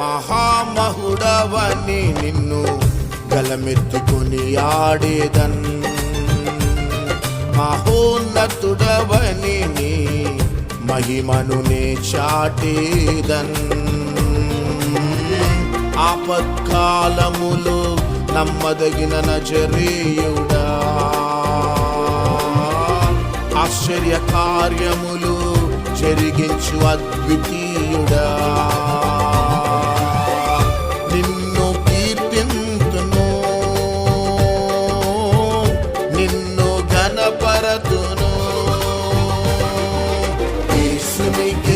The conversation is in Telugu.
మహామహుడవని నిన్ను గలమెత్తుకొని ఆడేదన్. మహోన్నతుడవని నీ మహిమను నే చాటేదన్. ఆపత్కాలములో నమ్మదగిన నజరేయుడా. ఆశ్చర్య కార్యములు జరిగించు అద్వితీయుడా. take